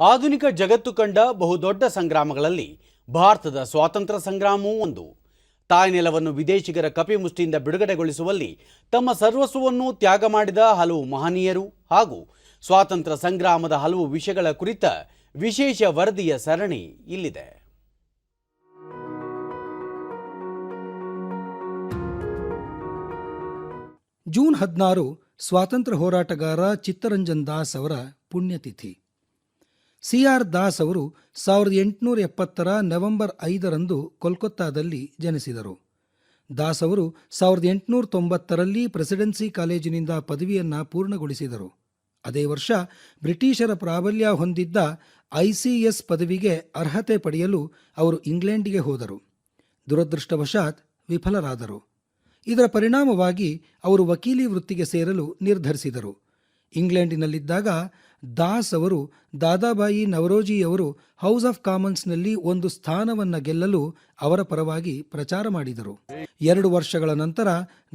ಆಧುನಿಕ ಜಗತ್ತು ಕಂಡ ಬಹುದೊಡ್ಡ ಸಂಗ್ರಾಮಗಳಲ್ಲಿ ಭಾರತದ ಸ್ವಾತಂತ್ರ್ಯ ಸಂಗ್ರಾಮವೂ ಒಂದು. ತಾಯ್ನೆಲವನ್ನು ವಿದೇಶಿಗರ ಕಪಿಮುಷ್ಟಿಯಿಂದ ಬಿಡುಗಡೆಗೊಳಿಸುವಲ್ಲಿ ತಮ್ಮ ಸರ್ವಸ್ವವನ್ನು ತ್ಯಾಗ ಮಾಡಿದ ಹಲವು ಮಹನೀಯರು ಹಾಗೂ ಸ್ವಾತಂತ್ರ್ಯ ಸಂಗ್ರಾಮದ ಹಲವು ವಿಷಯಗಳ ಕುರಿತ ವಿಶೇಷ ವರದಿಯ ಸರಣಿ ಇಲ್ಲಿದೆ. ಜೂನ್ ಹದಿನಾರು ಸ್ವಾತಂತ್ರ್ಯ ಹೋರಾಟಗಾರ ಚಿತ್ತರಂಜನ್ ದಾಸ್ ಅವರ ಪುಣ್ಯತಿಥಿ. ಸಿ ಆರ್ ದಾಸ್ ಅವರು ಸಾವಿರದ ಎಂಟುನೂರ ಎಪ್ಪತ್ತರ ನವೆಂಬರ್ ಐದರಂದು ಕೋಲ್ಕತ್ತಾದಲ್ಲಿ ಜನಿಸಿದರು. ದಾಸ್ ಅವರು ಸಾವಿರದ ಎಂಟುನೂರ ತೊಂಬತ್ತರಲ್ಲಿ ಪ್ರೆಸಿಡೆನ್ಸಿ ಕಾಲೇಜಿನಿಂದ ಪದವಿಯನ್ನು ಪೂರ್ಣಗೊಳಿಸಿದರು. ಅದೇ ವರ್ಷ ಬ್ರಿಟಿಷರ ಪ್ರಾಬಲ್ಯ ಹೊಂದಿದ್ದ ಐಸಿಎಸ್ ಪದವಿಗೆ ಅರ್ಹತೆ ಪಡೆಯಲು ಅವರು ಇಂಗ್ಲೆಂಡಿಗೆ ಹೋದರು. ದುರದೃಷ್ಟವಶಾತ್ ವಿಫಲರಾದರು. ಇದರ ಪರಿಣಾಮವಾಗಿ ಅವರು ವಕೀಲಿ ವೃತ್ತಿಗೆ ಸೇರಲು ನಿರ್ಧರಿಸಿದರು. ಇಂಗ್ಲೆಂಡಿನಲ್ಲಿದ್ದಾಗ ದಾಸ್ ಅವರು ದಾದಾಬಾಯಿ ನವರೋಜಿಯವರು ಹೌಸ್ ಆಫ್ ಕಾಮನ್ಸ್ನಲ್ಲಿ ಒಂದು ಸ್ಥಾನವನ್ನು ಗೆಲ್ಲಲು ಅವರ ಪರವಾಗಿ ಪ್ರಚಾರ ಮಾಡಿದರು. ಎರಡು ವರ್ಷಗಳ ನಂತರ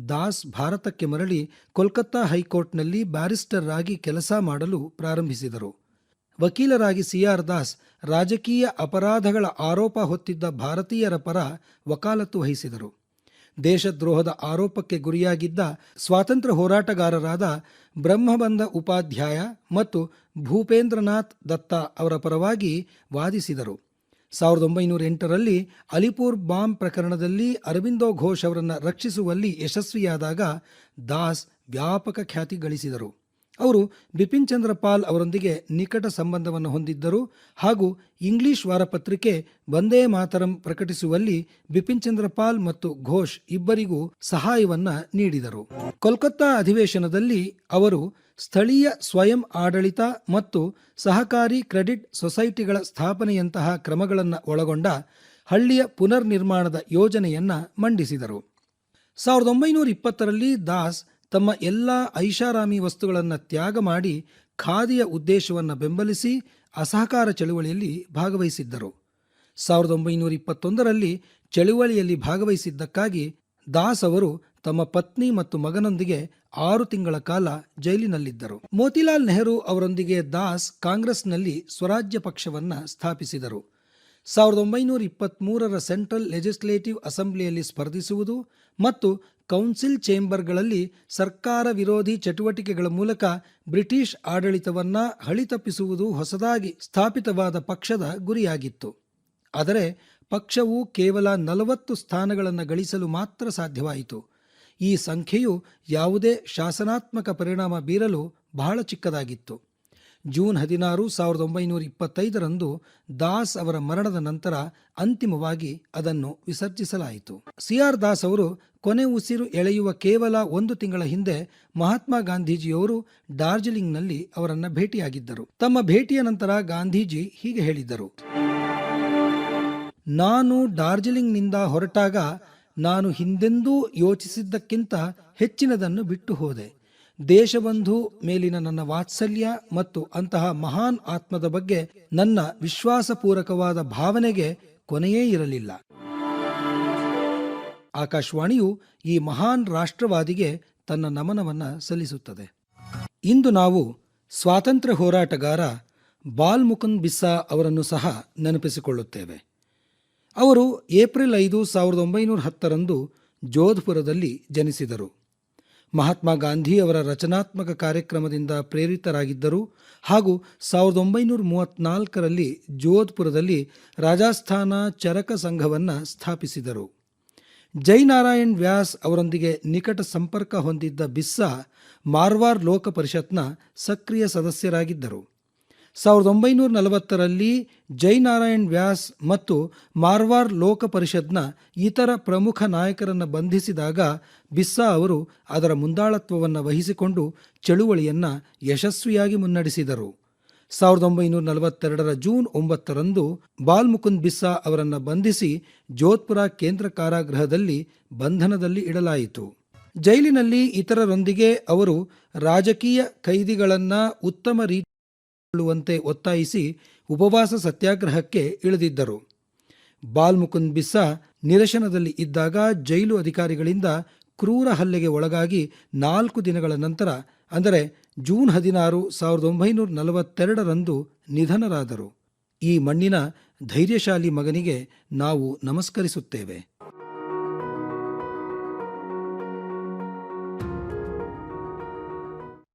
ದಾಸ್ ಭಾರತಕ್ಕೆ ಮರಳಿ ಕೋಲ್ಕತ್ತಾ ಹೈಕೋರ್ಟ್ನಲ್ಲಿ ಬ್ಯಾರಿಸ್ಟರ್ ಆಗಿ ಕೆಲಸ ಮಾಡಲು ಪ್ರಾರಂಭಿಸಿದರು. ವಕೀಲರಾಗಿ ಸಿಆರ್ ದಾಸ್ ರಾಜಕೀಯ ಅಪರಾಧಗಳ ಆರೋಪ ಹೊತ್ತಿದ್ದ ಭಾರತೀಯರ ಪರ ವಕಾಲತ್ತು ವಹಿಸಿದರು. ದೇಶದ್ರೋಹದ ಆರೋಪಕ್ಕೆ ಗುರಿಯಾಗಿದ್ದ ಸ್ವಾತಂತ್ರ್ಯ ಹೋರಾಟಗಾರರಾದ ಬ್ರಹ್ಮಬಂಧ ಉಪಾಧ್ಯಾಯ ಮತ್ತು ಭೂಪೇಂದ್ರನಾಥ್ ದತ್ತ ಅವರ ಪರವಾಗಿ ವಾದಿಸಿದರು. ಸಾವಿರದ ಒಂಬೈನೂರ ಎಂಟರಲ್ಲಿ ಅಲಿಪುರ್ ಬಾಂಬ್ ಪ್ರಕರಣದಲ್ಲಿ ಅರವಿಂದೋ ಘೋಷ್ ಅವರನ್ನು ರಕ್ಷಿಸುವಲ್ಲಿ ಯಶಸ್ವಿಯಾದಾಗ ದಾಸ್ ವ್ಯಾಪಕ ಖ್ಯಾತಿ ಗಳಿಸಿದರು. ಅವರು ಬಿಪಿನ್ ಚಂದ್ರ ಪಾಲ್ ಅವರೊಂದಿಗೆ ನಿಕಟ ಸಂಬಂಧವನ್ನು ಹೊಂದಿದ್ದರು ಹಾಗೂ ಇಂಗ್ಲಿಷ್ ವಾರಪತ್ರಿಕೆ ವಂದೇ ಮಾತರಂ ಪ್ರಕಟಿಸುವಲ್ಲಿ ಬಿಪಿನ್ ಚಂದ್ರ ಪಾಲ್ ಮತ್ತು ಘೋಷ್ ಇಬ್ಬರಿಗೂ ಸಹಾಯವನ್ನ ನೀಡಿದರು. ಕೋಲ್ಕತ್ತಾ ಅಧಿವೇಶನದಲ್ಲಿ ಅವರು ಸ್ಥಳೀಯ ಸ್ವಯಂ ಆಡಳಿತ ಮತ್ತು ಸಹಕಾರಿ ಕ್ರೆಡಿಟ್ ಸೊಸೈಟಿಗಳ ಸ್ಥಾಪನೆಯಂತಹ ಕ್ರಮಗಳನ್ನು ಒಳಗೊಂಡ ಹಳ್ಳಿಯ ಪುನರ್ ನಿರ್ಮಾಣದ ಯೋಜನೆಯನ್ನ ಮಂಡಿಸಿದರು. ಸಾವಿರದ ಒಂಬೈನೂರ ಇಪ್ಪತ್ತರಲ್ಲಿ ದಾಸ್ ತಮ್ಮ ಎಲ್ಲ ಐಷಾರಾಮಿ ವಸ್ತುಗಳನ್ನು ತ್ಯಾಗ ಮಾಡಿ ಖಾದಿಯ ಉದ್ದೇಶವನ್ನು ಬೆಂಬಲಿಸಿ ಅಸಹಕಾರ ಚಳುವಳಿಯಲ್ಲಿ ಭಾಗವಹಿಸಿದ್ದರು. ಸಾವಿರದ ಒಂಬೈನೂರ ಇಪ್ಪತ್ತೊಂದರಲ್ಲಿ ಚಳುವಳಿಯಲ್ಲಿ ಭಾಗವಹಿಸಿದ್ದಕ್ಕಾಗಿ ದಾಸ್ ಅವರು ತಮ್ಮ ಪತ್ನಿ ಮತ್ತು ಮಗನೊಂದಿಗೆ ಆರು ತಿಂಗಳ ಕಾಲ ಜೈಲಿನಲ್ಲಿದ್ದರು. ಮೋತಿಲಾಲ್ ನೆಹರು ಅವರೊಂದಿಗೆ ದಾಸ್ ಕಾಂಗ್ರೆಸ್ನಲ್ಲಿ ಸ್ವರಾಜ್ಯ ಪಕ್ಷವನ್ನು ಸ್ಥಾಪಿಸಿದರು. ಸಾವಿರದ ಒಂಬೈನೂರ ಇಪ್ಪತ್ತ್ಮೂರರ ಸೆಂಟ್ರಲ್ ಲೆಜಿಸ್ಲೇಟಿವ್ ಅಸೆಂಬ್ಲಿಯಲ್ಲಿ ಸ್ಪರ್ಧಿಸುವುದು ಮತ್ತು ಕೌನ್ಸಿಲ್ ಚೇಂಬರ್ಗಳಲ್ಲಿ ಸರ್ಕಾರ ವಿರೋಧಿ ಚಟುವಟಿಕೆಗಳ ಮೂಲಕ ಬ್ರಿಟಿಷ್ ಆಡಳಿತವನ್ನು ಹಳಿತಪ್ಪಿಸುವುದು ಹೊಸದಾಗಿ ಸ್ಥಾಪಿತವಾದ ಪಕ್ಷದ ಗುರಿಯಾಗಿತ್ತು. ಆದರೆ ಪಕ್ಷವು ಕೇವಲ ನಲವತ್ತು ಸ್ಥಾನಗಳನ್ನು ಗಳಿಸಲು ಮಾತ್ರ ಸಾಧ್ಯವಾಯಿತು. ಈ ಸಂಖ್ಯೆಯು ಯಾವುದೇ ಶಾಸನಾತ್ಮಕ ಪರಿಣಾಮ ಬೀರಲು ಬಹಳ ಚಿಕ್ಕದಾಗಿತ್ತು. ಜೂನ್ ಹದಿನಾರು ಸಾವಿರದ ಒಂಬೈನೂರ ಇಪ್ಪತ್ತೈದರಂದು ದಾಸ್ ಅವರ ಮರಣದ ನಂತರ ಅಂತಿಮವಾಗಿ ಅದನ್ನು ವಿಸರ್ಜಿಸಲಾಯಿತು. ಸಿಆರ್ ದಾಸ್ ಅವರು ಕೊನೆ ಉಸಿರು ಎಳೆಯುವ ಕೇವಲ ಒಂದು ತಿಂಗಳ ಹಿಂದೆ ಮಹಾತ್ಮ ಗಾಂಧೀಜಿಯವರು ಡಾರ್ಜಿಲಿಂಗ್ನಲ್ಲಿ ಅವರನ್ನು ಭೇಟಿಯಾಗಿದ್ದರು. ತಮ್ಮ ಭೇಟಿಯ ನಂತರ ಗಾಂಧೀಜಿ ಹೀಗೆ ಹೇಳಿದ್ದರು. ನಾನು ಡಾರ್ಜಿಲಿಂಗ್ನಿಂದ ಹೊರಟಾಗ ನಾನು ಹಿಂದೆಂದೂ ಯೋಚಿಸಿದ್ದಕ್ಕಿಂತ ಹೆಚ್ಚಿನದನ್ನು ಬಿಟ್ಟು ಹೋದೆ. ದೇಶಬಂಧು ಮೇಲಿನ ನನ್ನ ವಾತ್ಸಲ್ಯ ಮತ್ತು ಅಂತಹ ಮಹಾನ್ ಆತ್ಮದ ಬಗ್ಗೆ ನನ್ನ ವಿಶ್ವಾಸಪೂರಕವಾದ ಭಾವನೆಗೆ ಕೊನೆಯೇ ಇರಲಿಲ್ಲ. ಆಕಾಶವಾಣಿಯು ಈ ಮಹಾನ್ ರಾಷ್ಟ್ರವಾದಿಗೆ ತನ್ನ ನಮನವನ್ನು ಸಲ್ಲಿಸುತ್ತದೆ. ಇಂದು ನಾವು ಸ್ವಾತಂತ್ರ್ಯ ಹೋರಾಟಗಾರ ಬಾಲ್ ಮುಕುಂದ್ ಬಿಸ್ಸಾ ಅವರನ್ನು ಸಹ ನೆನಪಿಸಿಕೊಳ್ಳುತ್ತೇವೆ. ಅವರು ಏಪ್ರಿಲ್ ಐದು ಸಾವಿರದ ಒಂಬೈನೂರ ಹತ್ತರಂದು ಜೋಧ್ಪುರದಲ್ಲಿ ಜನಿಸಿದರು. ಮಹಾತ್ಮ ಗಾಂಧಿ ಅವರ ರಚನಾತ್ಮಕ ಕಾರ್ಯಕ್ರಮದಿಂದ ಪ್ರೇರಿತರಾಗಿದ್ದರು ಹಾಗೂ ಸಾವಿರದ ಒಂಬೈನೂರ ಮೂವತ್ತ್ನಾಲ್ಕರಲ್ಲಿ ಜೋಧ್ಪುರದಲ್ಲಿ ರಾಜಸ್ಥಾನ ಚರಕ ಸಂಘವನ್ನು ಸ್ಥಾಪಿಸಿದರು. ಜೈನಾರಾಯಣ್ ವ್ಯಾಸ್ ಅವರೊಂದಿಗೆ ನಿಕಟ ಸಂಪರ್ಕ ಹೊಂದಿದ್ದ ಬಿಸ್ಸಾ ಮಾರ್ವಾರ್ ಲೋಕ ಪರಿಷತ್ನ ಸಕ್ರಿಯ ಸದಸ್ಯರಾಗಿದ್ದರು. ಸಾವಿರದ ಒಂಬೈನೂರ ನಲವತ್ತರಲ್ಲಿ ಜೈನಾರಾಯಣ್ ವ್ಯಾಸ್ ಮತ್ತು ಮಾರ್ವಾರ್ ಲೋಕ ಪರಿಷತ್ನ ಇತರ ಪ್ರಮುಖ ನಾಯಕರನ್ನು ಬಂಧಿಸಿದಾಗ ಬಿಸ್ಸಾ ಅವರು ಅದರ ಮುಂದಾಳತ್ವವನ್ನು ವಹಿಸಿಕೊಂಡು ಚಳುವಳಿಯನ್ನು ಯಶಸ್ವಿಯಾಗಿ ಮುನ್ನಡೆಸಿದರು. ಸಾವಿರದ ಒಂಬೈನೂರ ನಲವತ್ತೆರಡರ ಜೂನ್ ಒಂಬತ್ತರಂದು ಬಾಲ್ಮುಕುಂದ್ ಬಿಸ್ಸಾ ಅವರನ್ನು ಬಂಧಿಸಿ ಜೋಧ್ಪುರ ಕೇಂದ್ರ ಕಾರಾಗೃಹದಲ್ಲಿ ಬಂಧನದಲ್ಲಿ ಇಡಲಾಯಿತು. ಜೈಲಿನಲ್ಲಿ ಇತರರೊಂದಿಗೆ ಅವರು ರಾಜಕೀಯ ಕೈದಿಗಳನ್ನು ಉತ್ತಮ ರೀತಿ ಕೊಳ್ಳುವಂತೆ ಒತ್ತಾಯಿಸಿ ಉಪವಾಸ ಸತ್ಯಾಗ್ರಹಕ್ಕೆ ಇಳಿದಿದ್ದರು. ಬಾಲ್ ಮುಕುಂದ್ ಬಿಸ್ಸಾ ನಿರಶನದಲ್ಲಿ ಇದ್ದಾಗ ಜೈಲು ಅಧಿಕಾರಿಗಳಿಂದ ಕ್ರೂರ ಹಲ್ಲೆಗೆ ಒಳಗಾಗಿ ನಾಲ್ಕು ದಿನಗಳ ನಂತರ, ಅಂದರೆ ಜೂನ್ ಹದಿನಾರು ಸಾವಿರದ ಒಂಬೈನೂರ ನಲವತ್ತೆರಡರಂದು ನಿಧನರಾದರು. ಈ ಮಣ್ಣಿನ ಧೈರ್ಯಶಾಲಿ ಮಗನಿಗೆ ನಾವು ನಮಸ್ಕರಿಸುತ್ತೇವೆ.